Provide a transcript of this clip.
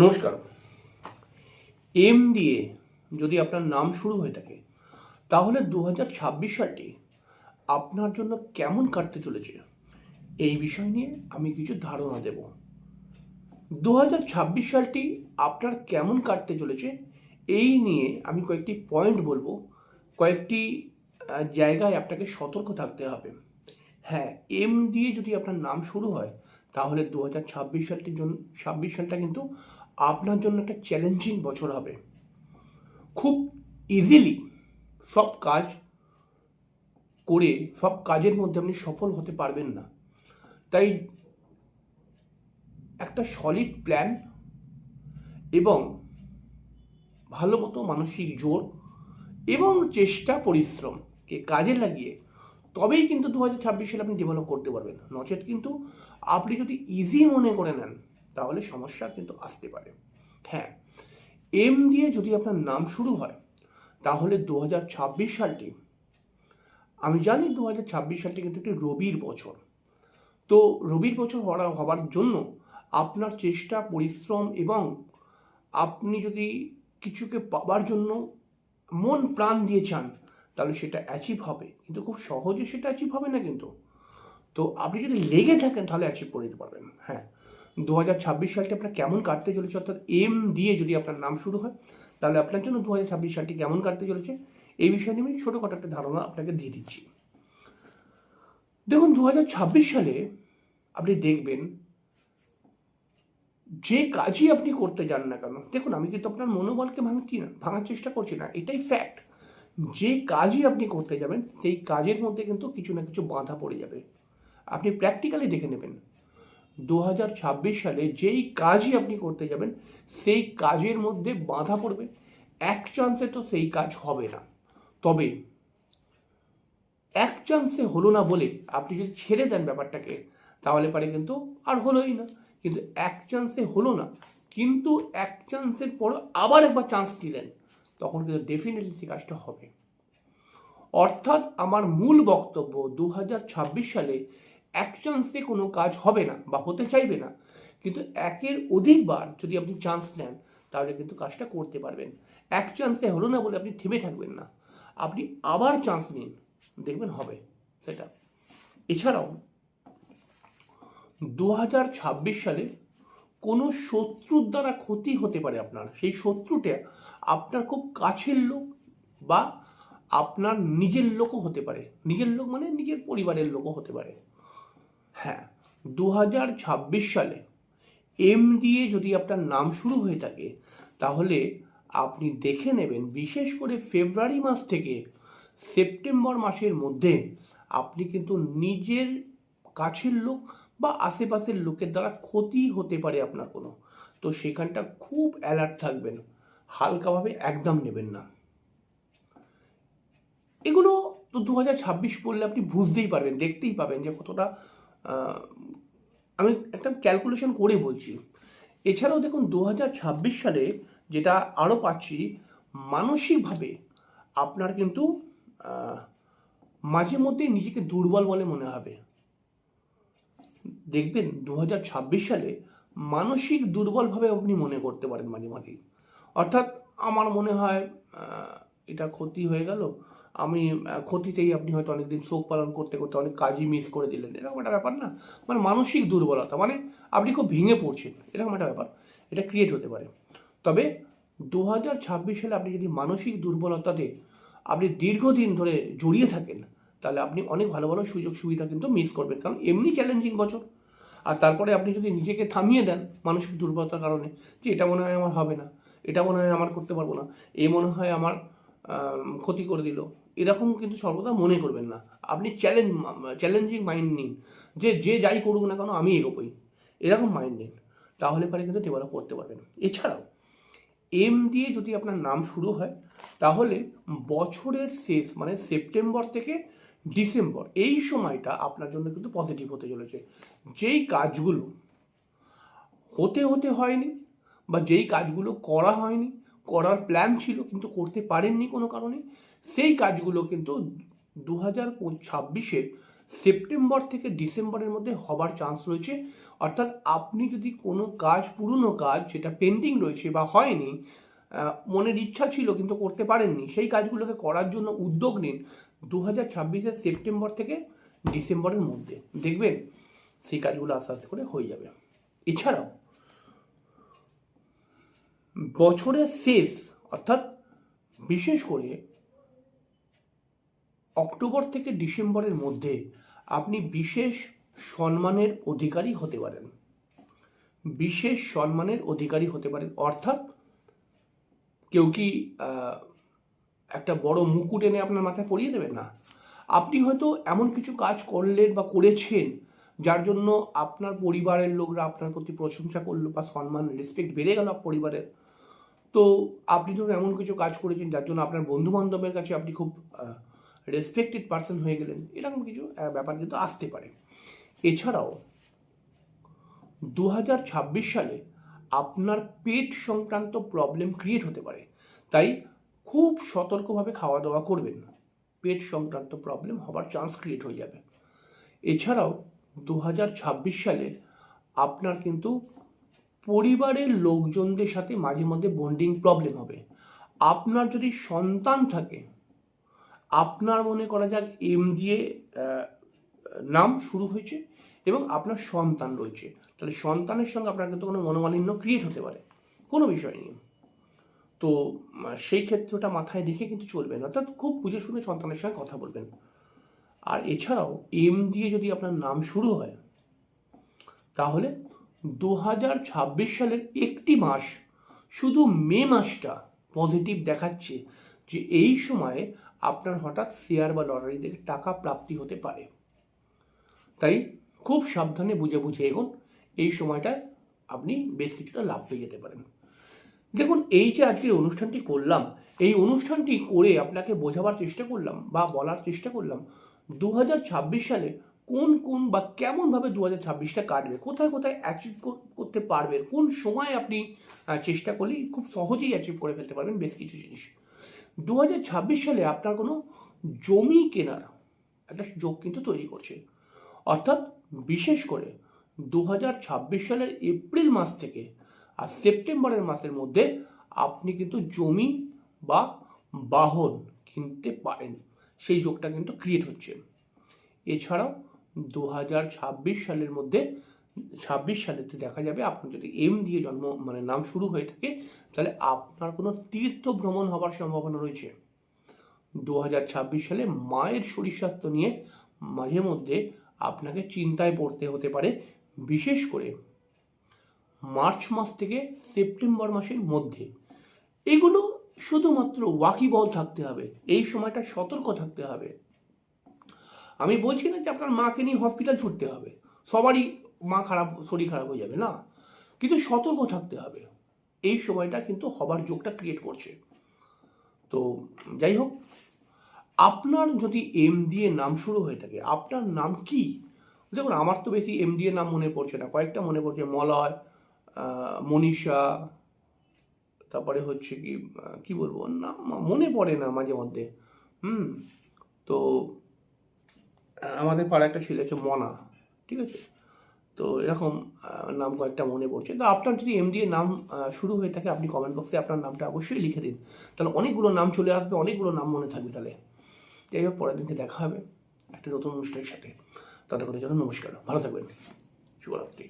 নমস্কার। এম দিয়ে যদি আপনার নাম শুরু হয়ে থাকে, তাহলে দু ছাব্বিশ সালটি আপনার জন্য কেমন কাটতে চলেছে? এই বিষয় নিয়ে আমি কিছু ধারণা দেব। দু ছাব্বিশ সালটি আপনার কেমন কাটতে চলেছে, এই নিয়ে আমি কয়েকটি পয়েন্ট বলব। কয়েকটি জায়গায় আপনাকে সতর্ক থাকতে হবে। হ্যাঁ এম দিয়ে যদি আপনার নাম শুরু হয়, তাহলে দু হাজার ছাব্বিশ সালটির জন্য ছাব্বিশ সালটা কিন্তু আপনার জন্য একটা চ্যালেঞ্জিং বছর হবে। খুব ইজিলি সব কাজ করে, সব কাজের মধ্যে আপনি সফল হতে পারবেন না। তাই একটা সলিড প্ল্যান এবং ভালো মতো মানসিক জোর এবং চেষ্টা পরিশ্রমকে কাজে লাগিয়ে তবেই কিন্তু দু হাজার ছাব্বিশ সালে আপনি ডেভেলপ করতে পারবেন। নচেত কিন্তু আপনি যদি ইজি মনে করে নেন তাহলে সমস্যা কিন্তু আসতে পারে। হ্যাঁ এম দিয়ে যদি আপনার নাম শুরু হয়, তাহলে দু হাজার ছাব্বিশ সালটি, আমি জানি দু হাজার ছাব্বিশ সালটি কিন্তু একটি রবির বছর। তো রবির বছর হওয়া হবার জন্য আপনার চেষ্টা, পরিশ্রম এবং আপনি যদি কিছুকে পাবার জন্য মন, প্রাণ দিয়ে চান, তাহলে সেটা অ্যাচিভ হবে। কিন্তু খুব সহজে সেটা অ্যাচিভ হবে না কিন্তু। তো আপনি যদি লেগে থাকেন, তাহলে অ্যাচিভ করে দিতে পারবেন। হ্যাঁ দু হাজার ছাব্বিশ সালটি আপনার কেমন কাটতে চলেছে? অর্থাৎ এম দিয়ে যদি আপনার নাম শুরু হয়, তাহলে আপনার জন্য দু হাজার ছাব্বিশ সালটি কেমন কাটতে চলেছে? এই বিষয়ে নিয়ে আমি ছোটোখাটো একটা ধারণা আপনাকে দিয়ে দিচ্ছি। দেখুন, দু হাজার ছাব্বিশ সালে আপনি দেখবেন, যে কাজই আপনি করতে যান না কেন, দেখুন, আমি কিন্তু আপনার মনোবলকে ভাঙছি না, ভাঙার চেষ্টা করছি না, এটাই ফ্যাক্ট যে কাজই আপনি করতে যাবেন, সেই কাজের মধ্যে কিন্তু কিছু না কিছু বাধা পড়ে যাবে। আপনি প্র্যাকটিক্যালি দেখে নেবেন দু হাজার ছাব্বিশ সালে যেই কাজই আপনি করতে যাবেন, সেই কাজের মধ্যে বাধা পড়বে। এক চান্সে তো সেই কাজ হবে না। তবে এক চান্সে হলো না বলে আপনি যদি ছেড়ে দেন ব্যাপারটাকে, তাহলে পারে কিন্তু আর হলোই না। কিন্তু এক চান্সে হলো না, কিন্তু এক চান্সের পর আবার একবার চান্স দিলেন, তখন কিন্তু ডেফিনেটলি সেই কাজটা হবে। অর্থাৎ আমার মূল বক্তব্য দু হাজার ছাব্বিশ সালে এক চান্সে কোনো কাজ হবে না বা হতে চাইবে না। কিন্তু একের অধিকবার যদি আপনি চান্স নেন, তাহলে কিন্তু কাজটা করতে পারবেন। এক চান্সে হলো না বলে আপনি থেমে থাকবেন না। আপনি আবার চান্স নিন, দেখবেন হবে। সেটা। এছাড়াও দু হাজার ছাব্বিশ সালে কোনো শত্রুর দ্বারা ক্ষতি হতে পারে আপনার। সেই শত্রুটা আপনার খুব কাছের লোক বা আপনার নিজের লোকও হতে পারে। নিজের লোক মানে নিজের পরিবারের লোকও হতে পারে। হ্যাঁ দু হাজার ছাব্বিশ সালে এম দিয়ে যদি আপনার নাম শুরু হয়ে থাকে, তাহলে আপনি দেখে নেবেন, বিশেষ করে ফেব্রুয়ারি মাস থেকে সেপ্টেম্বর মাসের মধ্যে আপনি কিন্তু নিজের কাছের লোক বা আশেপাশের লোকের দ্বারা ক্ষতি হতে পারে আপনার কোনো। তো সেখানটা খুব অ্যালার্ট থাকবেন, হালকাভাবে একদম নেবেন না। এগুলো তো দু হাজার ছাব্বিশ পড়লে আপনি বুঝতেই পারবেন, দেখতেই পাবেন যে কতটা আমি একটা ক্যালকুলেশন করে বলছি। এছাড়াও দেখুন দু হাজার ছাব্বিশ সালে যেটা আরও পাচ্ছি, মানসিকভাবে আপনার কিন্তু মাঝে মধ্যে নিজেকে দুর্বল বলে মনে হবে। দেখবেন দু হাজার ছাব্বিশ সালে মানসিক দুর্বলভাবে আপনি মনে করতে পারেন মাঝে মাঝেই অর্থাৎ আমার মনে হয় এটা ক্ষতি হয়ে গেল। আমি ক্ষতিতেই আপনি হয়তো অনেকদিন শোক পালন করতে করতে অনেক কাজই মিস করে দিলেন। এরকম একটা ব্যাপার না? মানে মানসিক দুর্বলতা মানে আপনি খুব ভেঙে পড়ছেন। এরকম একটা ব্যাপার। এটা ক্রিয়েট হতে পারে। তবে দু হাজার ছাব্বিশ সালে আপনি যদি মানসিক দুর্বলতাতে আপনি দীর্ঘদিন ধরে জড়িয়ে থাকেন, তাহলে আপনি অনেক ভালো ভালো সুযোগ সুবিধা কিন্তু মিস করবেন। কারণ এমনি চ্যালেঞ্জিং বছর। আর তারপরে আপনি যদি নিজেকে থামিয়ে দেন মানসিক দুর্বলতার কারণে, যে এটা মনে হয় আমার হবে না, এটা মনে হয় আমার করতে পারব না, এ মনে হয় আমার ক্ষতি করে দিল এরকম কিন্তু সর্বদা মনে করবেন না। আপনি চ্যালেঞ্জ চ্যালেঞ্জিং মাইন্ড নিন। যে যে যাই করুক না কেন, আমি এগোবই। এরকম মাইন্ড নিন। তাহলে পরে কিন্তু ডেভেলপ করতে পারবেন। এছাড়াও এম দিয়ে যদি আপনার নাম শুরু হয়, তাহলে বছরের শেষ মানে সেপ্টেম্বর থেকে ডিসেম্বর, এই সময়টা আপনার জন্য কিন্তু পজিটিভ হতে চলেছে। যেই কাজগুলো হতে হতে হয়নি বা যেই কাজগুলো করা হয়নি, করার প্ল্যান ছিল কিন্তু করতে পারেননি কোনো কারণে সেই কাজগুলো কিন্তু দু হাজার ছাব্বিশের সেপ্টেম্বর থেকে ডিসেম্বরের মধ্যে হবার চান্স রয়েছে। অর্থাৎ আপনি যদি কোনো কাজ, পুরনো কাজ যেটা পেন্ডিং রয়েছে বা হয়নি মনের ইচ্ছা ছিল কিন্তু করতে পারেননি, সেই কাজগুলোকে করার জন্য উদ্যোগ নিন দু হাজার ছাব্বিশের সেপ্টেম্বর থেকে ডিসেম্বরের মধ্যে। দেখবেন সেই কাজগুলো আস্তে আস্তে করে হয়ে যাবে। এছাড়াও, বছরের শেষ, অর্থাৎ বিশেষ করে অক্টোবর থেকে ডিসেম্বরের মধ্যে আপনি বিশেষ সম্মানের অধিকারী হতে পারেন। বিশেষ সম্মানের অধিকারী হতে পারেন। অর্থাৎ কেউ কি একটা বড় মুকুট এনে আপনার মাথায় পরিয়ে দেবেন? না। আপনি হয়তো এমন কিছু কাজ করলেন বা করেছেন যার জন্য আপনার পরিবারের লোকরা আপনার প্রতি প্রশংসা করল বা সম্মান রেসপেক্ট বেড়ে গেল পরিবারের তো আপনি ধরুন এমন কিছু কাজ করেছেন যার জন্য আপনার বন্ধু বান্ধবের কাছে আপনি খুব রেসপেক্টেড পার্সন হয়ে গেলেন। এরকম কিছু ব্যাপার কিন্তু আসতে পারে। এছাড়াও দু হাজার ছাব্বিশ সালে আপনার পেট সংক্রান্ত প্রবলেম ক্রিয়েট হতে পারে। তাই খুব সতর্কভাবে খাওয়া দাওয়া করবেন। পেট সংক্রান্ত প্রবলেম হবার চান্স ক্রিয়েট হয়ে যাবে। এছাড়াও দু হাজার ছাব্বিশ সালে আপনার কিন্তু পরিবারের লোকজনদের সাথে মাঝে মধ্যে বন্ডিং প্রবলেম হবে। আপনার যদি সন্তান থাকে আপনার মনে করা যাক এম দিয়ে নাম শুরু হয়েছে এবং আপনার সন্তান রয়েছে। তাহলে সন্তানের সঙ্গে আপনার কিন্তু কোনো মনোমালিন্য ক্রিয়েট হতে পারে, কোনো বিষয় নিয়ে। তো সেই ক্ষেত্রটা মাথায় রেখে কিন্তু চলবেন অর্থাৎ খুব বুঝে শুনে সন্তানের সঙ্গে কথা বলবেন। আর এছাড়াও এম দিয়ে যদি আপনার নাম শুরু হয়, তাহলে দু হাজার ছাব্বিশ সালের একটি মাস, শুধু মে মাসটা পজিটিভ দেখাচ্ছে যে এই সময়ে আপনার হঠাৎ শেয়ার বা লটারি থেকে টাকা প্রাপ্তি হতে পারে। তাই খুব সাবধানে বুঝে বুঝে এগোন, এই সময়টায় আপনি বেশ কিছুটা লাভ পেয়ে যেতে পারেন। দেখুন, এই যে আজকের অনুষ্ঠানটি করলাম, এই অনুষ্ঠানটি করে আপনাকে বোঝাবার চেষ্টা করলাম বা বলার চেষ্টা করলাম দু হাজার ছাব্বিশ সালে কোন কোন বা কেমনভাবে দু হাজার ছাব্বিশটা কাটবে, কোথায় কোথায় অ্যাচিভ করতে পারবেন, কোন সময় আপনি চেষ্টা করলে খুব সহজেই অ্যাচিভ করে ফেলতে পারবেন বেশ কিছু জিনিস। দু হাজার ছাব্বিশ সালে আপনার কোনো জমি কেনার একটা যোগ কিন্তু তৈরি করছে। অর্থাৎ বিশেষ করে দু হাজার ছাব্বিশ সালের এপ্রিল মাস থেকে আর সেপ্টেম্বরের মাসের মধ্যে আপনি কিন্তু জমি বা বাহন কিনতে পারেন। সেই যোগটা কিন্তু ক্রিয়েট হচ্ছে। এছাড়াও দু হাজার ছাব্বিশ সালের মধ্যে ছাব্বিশ সালেতে দেখা যাবে আপনার যদি এম দিয়ে জন্ম মানে নাম শুরু হয়ে থাকে, তাহলে আপনার কোনো তীর্থ ভ্রমণ হবার সম্ভাবনা রয়েছে। দু হাজার ছাব্বিশ সালে মায়ের শরীর স্বাস্থ্য নিয়ে মাঝে মধ্যে আপনাকে চিন্তায় পড়তে হতে পারে, বিশেষ করে মার্চ মাস থেকে সেপ্টেম্বর মাসের মধ্যে। এগুলো শুধুমাত্র ওয়াকিবল থাকতে হবে, এই সময়টা সতর্ক থাকতে হবে। আমি বলছি না যে আপনার মাকে নিয়ে হসপিটাল ছুটতে হবে, সবারই মা খারাপ, শরীর খারাপ হয়ে যাবে না। কিন্তু সতর্ক থাকতে হবে। এই সময়টা কিন্তু হবার যোগটা ক্রিয়েট করছে। তো যাই হোক, আপনার যদি এম দিয়ে নাম শুরু হয়ে থাকে, আপনার নাম কি? দেখুন, আমার তো বেশি এম দিয়ে নাম মনে পড়ছে না। কয়েকটা মনে পড়ছে, মলয় মনীষা, তারপরে হচ্ছে কি কি বলব? নাম মনে পড়ে না মাঝে মধ্যে। হুম, তো আমাদের পাড়া একটা ছেলে হচ্ছে মনা। ঠিক আছে? তো এরকম নাম কয়েকটা মনে পড়ছে। তো আপনার যদি এম দিয়ে নাম শুরু হয়ে থাকে, আপনি কমেন্ট বক্সে আপনার নামটা অবশ্যই লিখে দিন। তাহলে অনেকগুলো নাম চলে আসবে, অনেকগুলো নাম মনে থাকবে তাহলে। যাই হোক, পরের দিনকে দেখা হবে একটা নতুন অনুষ্ঠানের সাথে। ততক্ষণের জন্য নমস্কার। ভালো থাকবেন। শুভরাত্রি।